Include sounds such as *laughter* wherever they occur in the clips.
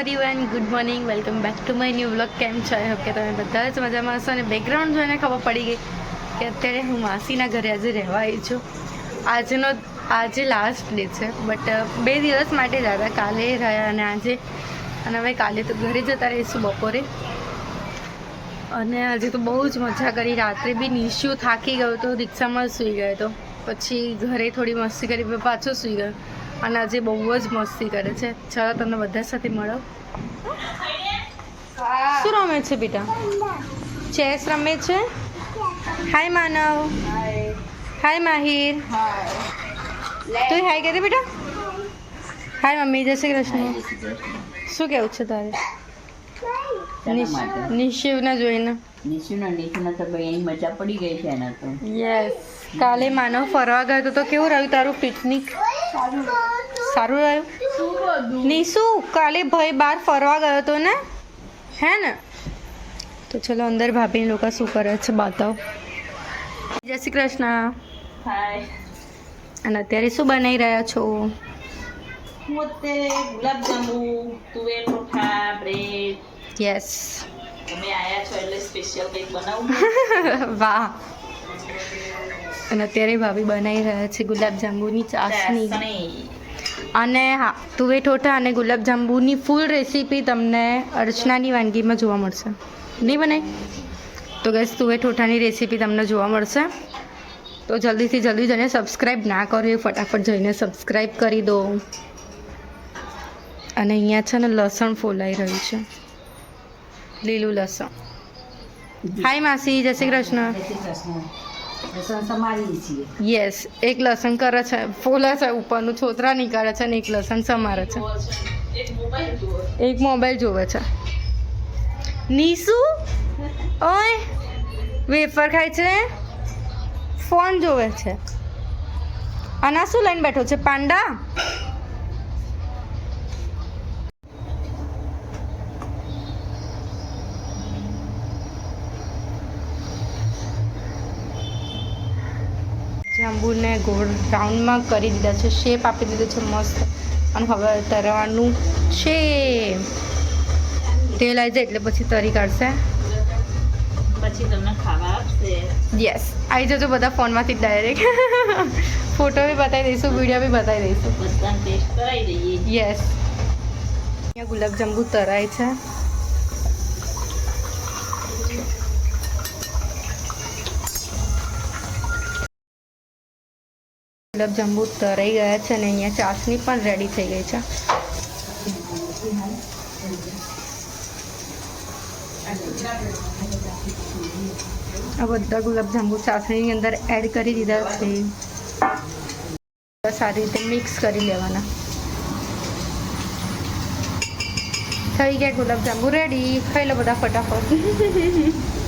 Everyone good morning welcome back to my new blog કેમ છો? I hope કે તમે બધા જ મજામાં હશો. અને બેકગ્રાઉન્ડ જોઈને ખબર પડી ગઈ કે અત્યારે હું માસીના ઘરે આજે રહેવા આવી છું. આજનો, આજે લાસ્ટ ડે છે બટ બે દિવસ માટે હતા કાલે રહ્યા અને આજે, અને હવે કાલે તો ઘરે જતા રહીશું બપોરે. અને આજે તો બહુ જ મજા કરી. રાત્રે બી નિશ્યુ થાકી ગયો તો રિક્ષામાં સૂઈ ગયો હતો પછી ઘરે થોડી મસ્તી કરી, પાછો સૂઈ ગયો. અને આજે બહુ જ મસ્તી કરે છે. ચાલો તમને બધા સાથે મળો. શું રમે છે બેટા? ચેસ રમે છે? હાય માનવ. હાય માહિર. તું હાય દે બેટા? હાય મમ્મી. જય શ્રી કૃષ્ણ. શું કેવું છે તારે? નિશિવને જોઈને. નિશિવને નિશિવને તો ભાઈ મજા પડી ગઈ છે એના તો. યસ કાલે માનવ ફરવા ગયો તો તો કેવું રહ્યું તારું પિકનિક? સારું રહ્યું. નિશુ કાલે ભાઈ બહાર ફરવા ગયો તો ને? હે ને? તો ચલો અંદર ભાભી લોકો શું કરે છે બતાવો. જય શ્રી કૃષ્ણ. હાય અને અત્યારે શું બનાવી રહ્યા છો? હું અત્યારે ગુલાબજાંબુ તુવેર ચોખા બ્રેડ યસ તમે આયા છો એટલે સ્પેશિયલ કંઈક બનાવું? *laughs* વાહ. અને અત્યારે ભાભી બનાવી રહ્યા છે ગુલાબજાંબુની ચાસણી. અને હા તુવે ઠોઠા અને ગુલાબજાંબુની ફૂલ રેસીપી તમને અર્ચનાની વાનગીમાં જોવા મળશે. નહીં બનાવી તો ગેસ તુવે ઠોઠાની રેસીપી તમને જોવા મળશે. તો જલ્દીથી જલ્દી જઈને સબસ્ક્રાઈબ ના કરો એ ફટાફટ જઈને સબસ્ક્રાઈબ કરી દો. અને અહીંયા છે ને લસણ ફોલાઈ રહ્યું છે. લીલું લસણ. હાય માસી. જય શ્રી કૃષ્ણ. લસણ સમારીએ છીએ. યસ એક લસણ કરે છે ફોલે છે ઉપરનું છોતરા નીકાળે છે અને એક લસણ સમારે છે. એક મોબાઈલ જોવે છે. નીસુ? ઓય વેફર ખાય છે? ફોન જોવે છે. અને આ શું લઈને બેઠો છે પાંડા? જાંબુને ગોળ રાઉન્ડમાં કરી દીધા છે શેપ આપી દીધો છે મસ્ત. અને હવે તરવાનું છે તેલ આવી જાય એટલે પછી તરી કાઢશે. પછી તમને ખાવા આપશે. યસ આવી જજો બધા ફોનમાંથી ડાયરેક્ટ ફોટો *laughs* બી બતાવી દઈશું વીડિયો બી બતાવી દઈશું. ટેસ્ટ કરાવી દઈએ. યસ અહીંયા ગુલાબજાંબુ તરાય છે. ગુલાબજાંબુ તરાઈ ગયા છે અને અહીંયા ચાસણી પણ રેડી થઈ ગઈ છે. આ બધા ગુલાબજાંબુ ચાસણીની અંદર એડ કરી દીધા છે. સારી રીતે મિક્સ કરી લેવાના. થઈ ગયા ગુલાબજાંબુ રેડી ખાઈ લો બધા ફટાફટ. *laughs*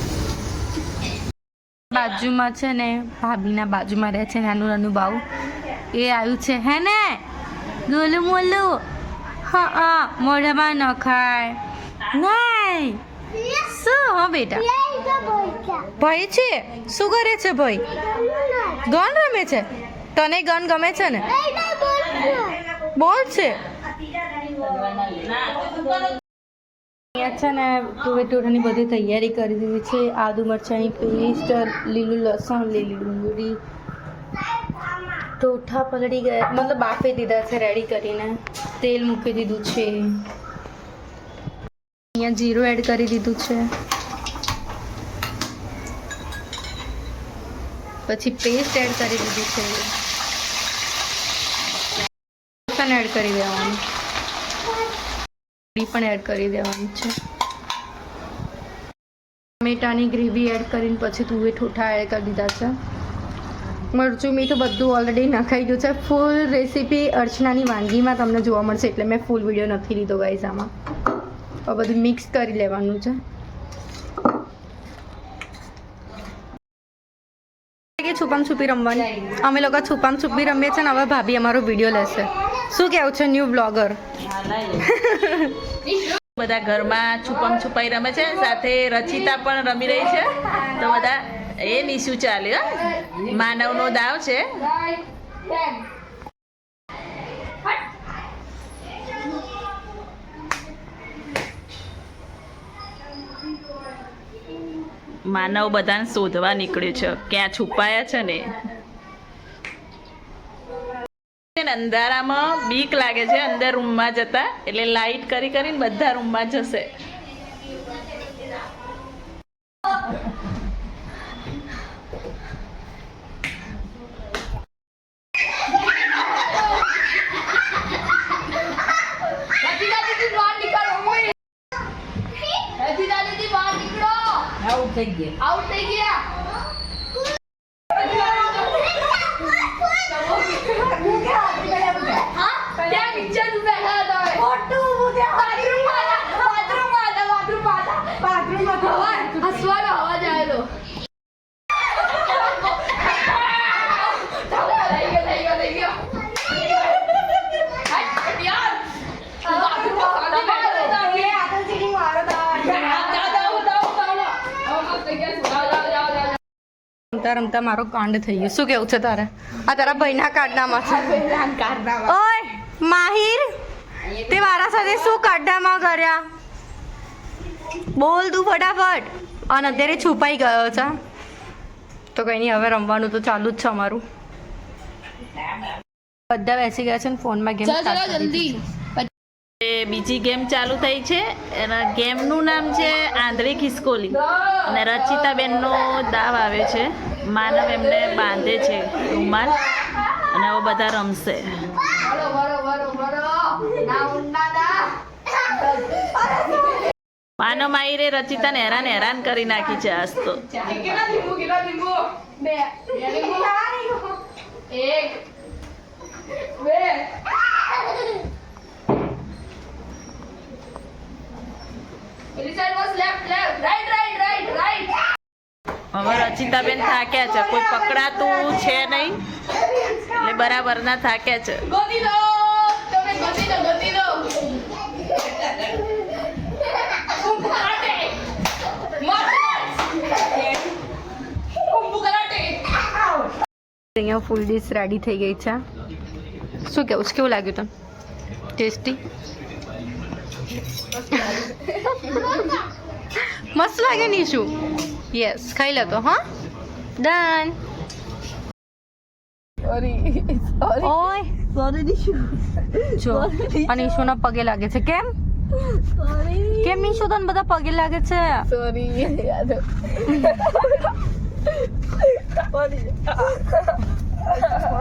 બાજુમાં છે ને, ભાભીના બાજુમાં રહે છે નાનું નાનું બાવ એ આવ્યું છે, હે ને? ગોલું મોલું. હા, મોઢામાં ન ખાય. નહીં. શું, હા બેટા? ભાઈ છે? શું કરે છે ભાઈ? ગન રમે છે? તને ગન ગમે છે ને? બોલ છે. અહીંયા છે ને ટોઠાની બધી તૈયારી કરી દીધી છે. આદુ મરચાંની પેસ્ટ, લીલું લસણ, લીલી ડુંગળી ટોઠા પલળી ગયા. મતલબ બાફી દીધા છે રેડી કરીને. તેલ મૂકી દીધું છે. અહીંયા જીરું એડ કરી દીધું છે. પછી પેસ્ટ એડ કરી દીધી છે. લસણ એડ કરી દેવાનું. ડુંગળી પણ એડ કરી દેવાની છે. ટમેટાની ગ્રેવી એડ કરીને પછી તુવે ઠોઠા એડ કરી દીધા છે. મરચું મીઠું બધું ઓલરેડી નખાઈ ગયું છે. ફૂલ રેસીપી અર્ચનાની વાનગીમાં તમને જોવા મળશે, એટલે મેં ફૂલ વીડિયો નથી લીધો ગાઈઝ આમાં. આ બધું મિક્સ કરી લેવાનું છે. છુપામ છુપી રમવાની? અમે લોકો છુપામ છુપી રમીએ છીએ ને, હવે ભાભી અમારો વીડિયો લેશે. શું કેવું છે ન્યૂ બ્લોગર બધા ઘરમાં છુપમ છુપાઈ રમે છે, સાથે રચિતા પણ રમી રહી છે. તો બધા એ નિશુ ચાલ્યો માનવનો દાવ છે. માનવ બધાને શોધવા નીકળ્યું છે. ક્યાં છુપાયા છે ને? છે ને અંધારામાં બીક લાગે છે અંદર રૂમમાં જતા. એટલે લાઈટ કરી કરીને બધા રૂમમાં જશે. આઉટ થઈ ગયા. આઉટ થઈ ગયા હા ત્યાં નીચે જ બેઠા હતા હવે. બાથરૂમમાં હતા, બાથરૂમમાં હતા, બાથરૂમમાં હતા. અવાજ, હસવાનો અવાજ આવેલો. થઈ ગયો, થઈ ગયો, થઈ ગયો. હાય, યાર. બાથરૂમમાં શાંતિ બેઠો હતો. જાઓ, જાઓ, જાઓ, જાઓ, જાઓ. હવે મસ્ત થઈ ગયા છે. જાઓ, જાઓ, જાઓ, જાઓ. રમતા રમતા મારો કાંડ થઈ ગયો. શું કેવું છે તારે? આ તારા ભાઈના કાંડનામાં છે. ઓય માહિર તે મારા સાથે શું કાંડામાં કર્યા? બોલ તું ફટાફટ. અને અત્યારે છુપાઈ ગયો છે. તો કંઈ નહીં હવે રમવાનું તો ચાલુ જ છે અમારું. બધા બેસી ગયા છે ને ફોનમાં ગેમ ચલો ચલો જલ્દી. એ બીજી ગેમ ચાલુ થઈ છે. એના ગેમનું નામ છે આંધળી ખિસકોલી. અને રચિતાબેનનો દાવ આવે છે. માનવ એમને બાંધે છે રૂમાલ અને હવે બધા રમશે. માનવ માઈ માહિરે રચિતાને હેરાન હેરાન કરી નાખી છે આજ તો. કેટલા લીંબુ કેટલા લીંબુ? બે. બે લીંબુ એક બે. સાઈડ રચિતાબેન થાક્યા છે. કોઈ પકડાતું છે નહીં. એટલે બરાબર ના થાક્યા છે. ગોતી દો. તમે ગોતી દો ગોતી દો. Kumbh karate. Martial Kumbh karate અહીંયા ફૂલ ડીશ રેડી થઈ ગઈ છે. શું કેવું કેવું લાગ્યું તમને ટેસ્ટી મસ્ત લાગે નીશુ યસ ખાઈ લેતો હા? ડન ઓય. જો આ નીશુના પગે લાગે છે કેમ? કેમ મીશો તને બધા પગે લાગે છે?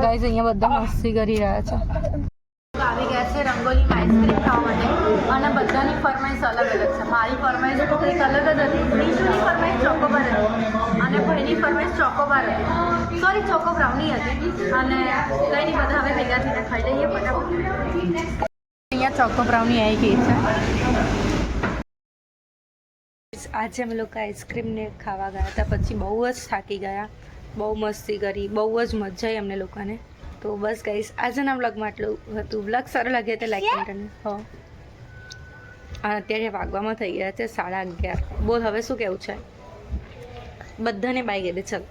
ગાઈઝ અહીંયા બધા મસ્તી કરી રહ્યા છે. આવી ગયા છે રંગોલીમાં આઈસ્ક્રીમ ખાવા માટે. અને બધાની ફરમાઈશ અલગ અલગ છે. મારી ફરમાઈશ તો કંઈક અલગ જ હતી. નીશુની ફરમાઈશ ચોકોબાર હતી. અને ભાઈની ફરમાઈશ ચોકોબાર હતી. સોરી ચોકો બ્રાઉની હતી. અને કંઈ નહીં બધા હવે ભેગા થઈને ખાઈ લઈએ બધા અહીંયા ચોકો બ્રાઉની આવી ગઈ છે. આજે અમે લોકો આઈસ્ક્રીમને ખાવા ગયા હતા. પછી બહુ જ થાકી ગયા. બહુ મસ્તી કરી. બહુ જ મજા આવી અમને લોકોને. તો બસ ગઈશ આજના બ્લોગમાં આટલું હતું. બ્લોગ સારો લાગે તો લાઈક કરીને હો. અત્યારે વાગવામાં થઈ ગયા છે સાડા અગિયાર. બોલ હવે શું કેવું છે? બધાને બાય દે ચલ.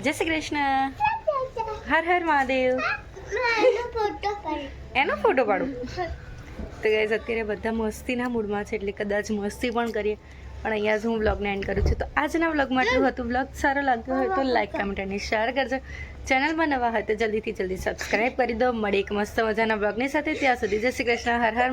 જય શ્રી કૃષ્ણ. હર હર મહાદેવ. એનો ફોટો પાડું? તો ગાઈઝ અત્યારે બધા મસ્તીના મૂડમાં છે એટલે કદાચ મસ્તી પણ કરીએ. પણ અહીંયા જ હું બ્લોગને એન્ડ કરું છું. તો આજના બ્લોગમાં આટલું હતું. બ્લોગ સારો લાગ્યો હોય તો લાઈક કમેન્ટ અને શેર કરજો. ચેનલમાં નવા હોય તો જલ્દીથી જલ્દી સબસ્ક્રાઈબ કરી દો. મળી એક મસ્ત મજાના બ્લોગની સાથે. ત્યાં સુધી જય શ્રી કૃષ્ણ. હર હર